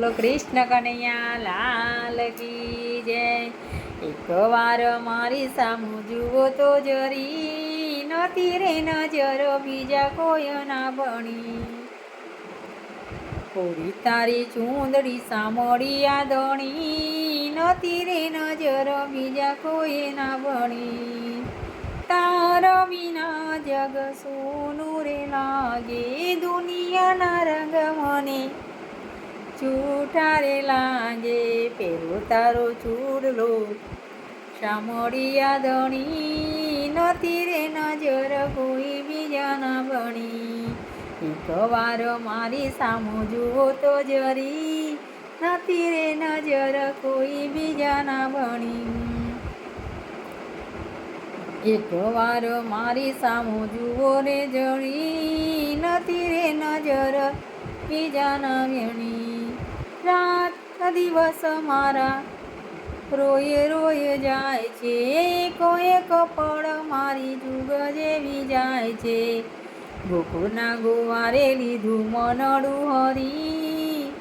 બોલો કૃષ્ણ કનૈયા લાલ કી જય. એક વાર મારી સામુ જુઓ તો જરી નથી રે નજર, બીજા કોઈ ના બની. કોરી તારી ચૂંદડી સામળી આદણી નથી રે નજર, બીજા કોઈ ના બની. તારો વિના જગ સોનું રે લાગે, દુનિયાના રંગ મને ચૂઠા રે લાગે, પેલો તારો ચૂડલો. શામળિયા ધણી નથી રે નજર કોઈ બીજાના બની એક વાર મારી સામો જુઓ તો જરી નથી રે નજર કોઈ બીજાના બની એક વાર મારી સામો જુઓ રે જણી નથી રે નજર બીજાના વેણી. રાત દિવસ મારા. રોયે રોયે જાય છે, કોઈ કપડ મારી જુગ જેવી જાય છે. ગોકુળના ગોવારે લીધું મનડું હરી.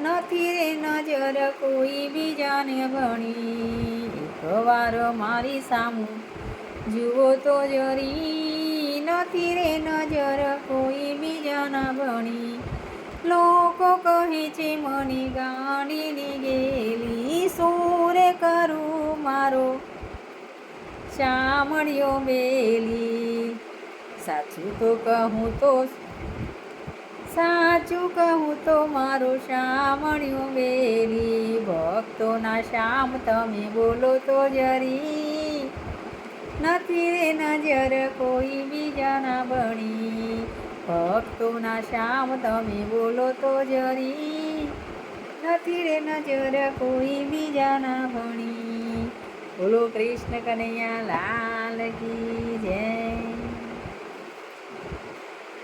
નથી રે નજર કોઈ બીજાને ભણી. એકવાર મારી સામું જુઓ તો જરી. નથી રે નજર કોઈ બીજાના ભણી. લોકો કહે છે મને ગાડીની ગેલી સૂર કરું મારો? શામળિયો બેલી. સાચું તો કહું તો, સાચું કહું તો મારો શામળિયો બેલી. ભક્તોના શામ તમે બોલો તો જરી. નથી રે નજર કોઈ બીજાના બની ભક્તોના શામ તમે બોલો તો જરી. નથી રે નજર કોઈ બીજાના ભણી. બોલો કૃષ્ણ કનૈયા લાલ કી.